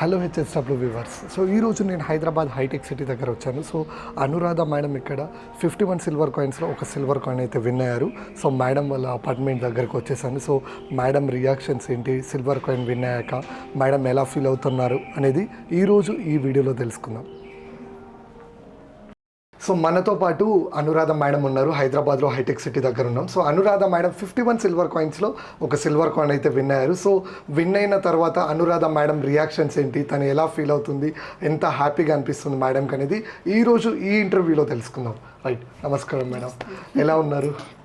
Hello HSW viewers so ఈ రోజు నేను హైదరాబాద్ హైటెక్ సిటీ దగ్గర వచ్చాను. సో అనురాధ మేడం ఇక్కడ ఫిఫ్టీ వన్ సిల్వర్ కాయిన్స్లో ఒక సిల్వర్ కాయిన్ అయితే విన్ అయ్యారు. సో మేడం వాళ్ళ అపార్ట్మెంట్ దగ్గరకు వచ్చేసాను. సో మేడం రియాక్షన్స్ ఏంటి? సిల్వర్ కాయిన్ విన్ అయ్యాక మేడం ఎలా ఫీల్ అవుతున్నారు అనేది ఈరోజు ఈ వీడియోలో తెలుసుకుందాం. సో మనతో పాటు అనురాధ మేడం ఉన్నారు. హైదరాబాద్లో హైటెక్ సిటీ దగ్గర ఉన్నాం. So Anuradha madam fifty one silver కాయిన్స్లో ఒక సిల్వర్ కాయిన్ అయితే విన్ అయ్యారు. సో విన్ అయిన తర్వాత అనురాధ మేడం రియాక్షన్స్ ఏంటి? తను ఎలా ఫీల్ అవుతుంది? ఎంత హ్యాపీగా అనిపిస్తుంది మేడంకి అనేది ఈరోజు ఈ ఇంటర్వ్యూలో తెలుసుకుందాం. రైట్ నమస్కారం మేడం. ఎలా ఉన్నారు?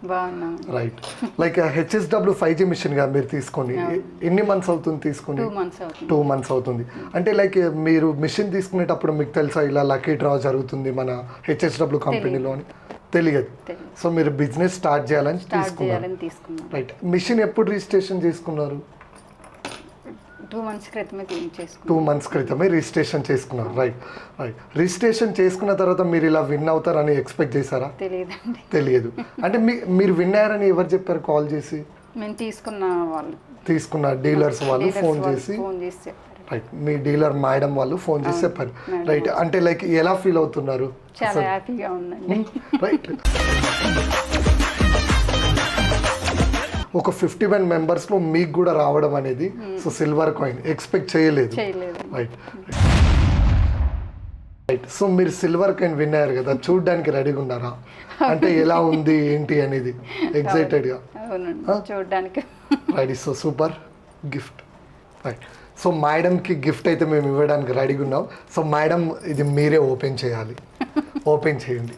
Right like HSW five G మిషన్గా మీరు తీసుకోండి. ఎన్ని మంత్స్ అవుతుంది తీసుకొని? టూ మంత్స్ అవుతుంది. అంటే లైక్ మీరు మిషన్ తీసుకునేటప్పుడు మీకు తెలుసా ఇలా లక్కీ డ్రా జరుగుతుంది మన హెచ్ఎస్డబ్ల్యూ కంపెనీలో అని? తెలియదు. సో మీరు బిజినెస్ స్టార్ట్ చేయాలని తీసుకున్నారు. రైట్ మిషన్ ఎప్పుడు రిజిస్ట్రేషన్ చేసుకున్నారు? టూ మంత్స్ క్రితమే క్లీన్ చేసుకున్నాం. టూ మంత్స్ క్రితమే రిజిస్ట్రేషన్ చేసుకున్నారు. రైట్ రైట్ రిజిస్ట్రేషన్ చేసుకున్న తర్వాత మీరు ఇలా విన్ అవుతారని ఎక్స్పెక్ట్ చేశారా? తెలియదండి. తెలియదు. అంటే మీ మీరు విన్ అయ్యారని ఎవరు చెప్పారు కాల్ చేసి? మేము తీసుకున్న వాళ్ళు. తీసుకున్న డీలర్స్ వాళ్ళు ఫోన్ చేసి? ఫోన్ చేసి చెప్పారు. రైట్ మీ డీలర్ మేడం వాళ్ళు ఫోన్ చేసి చెప్పారు. రైట్ అంటే లైక్ ఎలా ఫీల్ అవుతున్నారు? చాలా హ్యాపీగా ఉందండి. రైట్ ఒక ఫిఫ్టీ వన్ మెంబర్స్లో మీకు కూడా రావడం అనేది సో సిల్వర్ కాయిన్ ఎక్స్పెక్ట్ చేయలేదు. రైట్ రైట్ సో మీరు సిల్వర్ కాయిన్ విన్ అయ్యారు కదా చూడడానికి రెడీగా ఉన్నారా అంటే ఎలా ఉంది ఏంటి అనేది ఎక్సైటెడ్గా చూడడానికి. Right so super gift right so మేడంకి గిఫ్ట్ అయితే మేము ఇవ్వడానికి రెడీగా ఉన్నాం సో మేడం ఇది మీరే ఓపెన్ చేయాలి. ఓపెన్ చేయండి.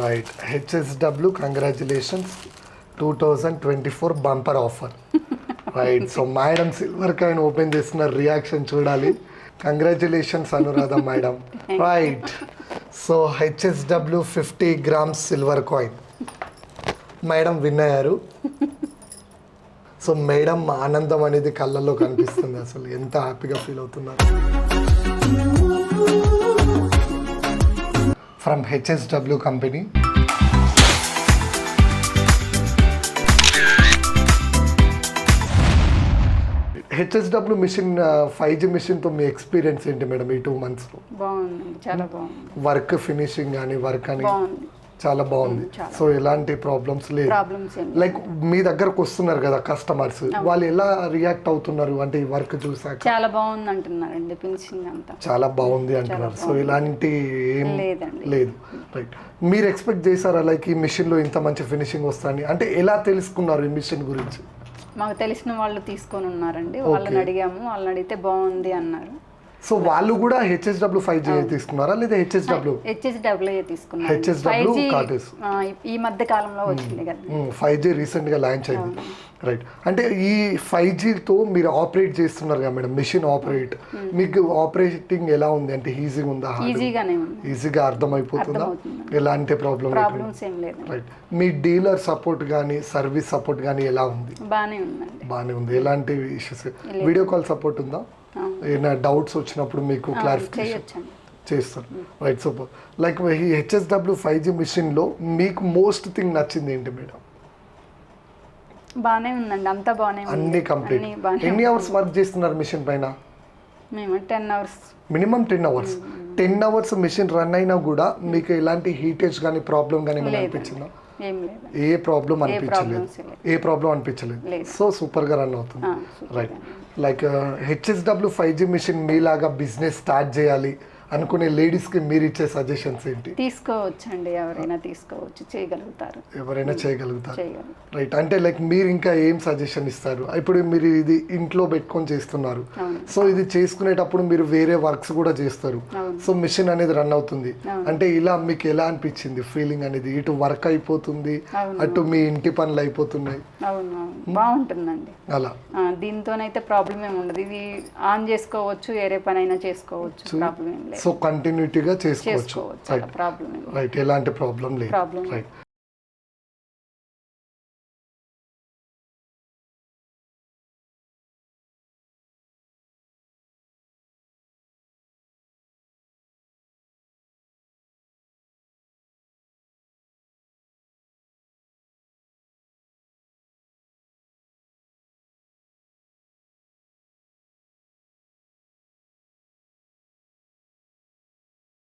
Right HSW congratulations two thousand twenty four bumper offer right so madam silver coin open చేస్తున్న రియాక్షన్ చూడాలి. Congratulations Anuradha madam right so HSW fifty grams silver coin madam win అయ్యారు so madam ఆనందం అనేది కళ్ళల్లో కనిపిస్తుంది అసలు. ఎంత హ్యాపీగా ఫీల్ అవుతున్నారు. From HSW company HSW machine five G మిషన్తో మీ ఎక్స్పీరియన్స్ ఏంటి మేడం ఈ టూ మంత్స్లో బాగుందండి చాలా బాగుంది. వర్క్ ఫినిషింగ్ కానీ వర్క్ అని? బాగుంది. చాలా బాగుంది. సో ఎలాంటి ప్రాబ్లమ్స్ లేదు లైక్ మీ దగ్గరకు వస్తున్నారు కదా కస్టమర్స్ వాళ్ళు ఎలా రియాక్ట్ అవుతున్నారు? అంటే ఈ వర్క్ చూసాక. చాలా బాగుంది అంటున్నారండి ఫినిషింగ్ అంతా. చాలా బాగుంది అంటున్నారు. సో ఇలాంటి ఏం లేదు. రైట్ మీరు ఎక్స్పెక్ట్ చేశారా లైక్ ఈ మిషన్లో ఇంత మంచి ఫినిషింగ్ వస్తుందని అంటే ఎలా తెలుసుకున్నారు ఈ మిషన్ గురించి? మాకు తెలిసిన వాళ్ళు తీసుకొని ఉన్నారండి. వాళ్ళని అడిగాము. వాళ్ళని అడిగితే బాగుంది అన్నారు. సో వాళ్ళు కూడా హెచ్ఎస్డబ్ల్యూ ఫైవ్ జీ తీసుకున్నారా లేదా హెచ్ఎస్డబ్ల్యూ హెచ్ఎస్ డబ్ల్యూ తీసుకున్నాం HSW ఫైవ్ జీ కార్టెస్. ఈ మధ్య కాలంలో వచ్చింది కదా. ఫైవ్ జీ రీసెంట్గా లాంచ్ అయింది. రైట్ అంటే ఈ ఫైవ్ జీతో మీరు ఆపరేట్ చేస్తున్నారు కదా మేడం మిషన్ ఆపరేట్ మీకు ఆపరేటింగ్ ఎలా ఉంది? అంటే ఈజీగా ఉందా? ఈజీగానే ఉంది? ఈజీగా అర్థమైపోతుందా. ఎలాంటి ప్రాబ్లం ప్రాబ్లమ్స్ ఏం లేదు. రైట్ మీ డీలర్ సపోర్ట్ కానీ సర్వీస్ సపోర్ట్ కానీ ఎలా ఉంది? బాగానే ఉందండి. బాగానే ఉంది. ఎలాంటి ఇష్యూస్ వీడియో కాల్ సపోర్ట్ ఉందా? ఏమైనా డౌట్స్ వచ్చినప్పుడు మీకు క్లారిఫికేషన్ చేస్తారు. రైట్ సూపర్ లైక్ ఈ హెచ్ఎస్డబ్ల్యూ ఫైవ్ జీ మిషన్లో మీకు మోస్ట్ థింగ్ నచ్చింది ఏంటి మేడం బాగానే ఉందండి. అంతా బాగానే ఉంది. అన్ని కంప్లీట్ ఎన్ని అవర్స్ వర్క్ చేస్తున్నారు మిషన్ పైన? మేము ten hours minimum ten hours ten hours machine run అయినా కూడా మీకు ఎలాంటి హీటేజ్ కానీ ప్రాబ్లం కానీ ఏమైనా అనిపించిందా? ఏం ప్రాబ్లం అనిపించలేదు. ఏ ప్రాబ్లం అనిపించలేదు. లేదు. సో సూపర్గా రన్ అవుతుంది. Right like HSW five G machine మీలాగా బిజినెస్ స్టార్ట్ చేయాలి. అనుకునే లేడీస్కి మీరు ఇచ్చే సజెషన్స్ ఏంటి? తీసుకోవచ్చండి ఎవరైనా తీసుకోవచ్చు చేయగలుగుతారు. ఎవరైనా చేయగలుగుతారు. రైట్ అంటే లైక్ మీరు ఇంకా ఏం సజెషన్ ఇస్తారు? ఇప్పుడు మీరు ఇది ఇంట్లో పెట్టుకొని చేస్తున్నారు. సో ఇది చేసుకునేటప్పుడు మీరు వేరే వర్క్స్ కూడా చేస్తారు. సో మిషన్ అనేది రన్ అవుతుంది. అంటే ఇలా మీకు ఎలా అనిపించింది ఫీలింగ్ అనేది? ఇటు వర్క్ అయిపోతుంది. అటు మీ ఇంటి పనులు అయిపోతున్నాయి. అవును బాగుంటుందండి. అలా. దీంతోనైతే ప్రాబ్లం ఏమి ఉండదు. ఇది ఆన్ చేసుకోవచ్చు వేరే పని అయినా చేసుకోవచ్చు ప్రాబ్లం ఏం లేదు. సో కంటిన్యూటీగా చేసుకోవచ్చు. చేసుకోవచ్చు. అలా ప్రాబ్లం ఏం రైట్ ఎలాంటి ప్రాబ్లం లేదు. రైట్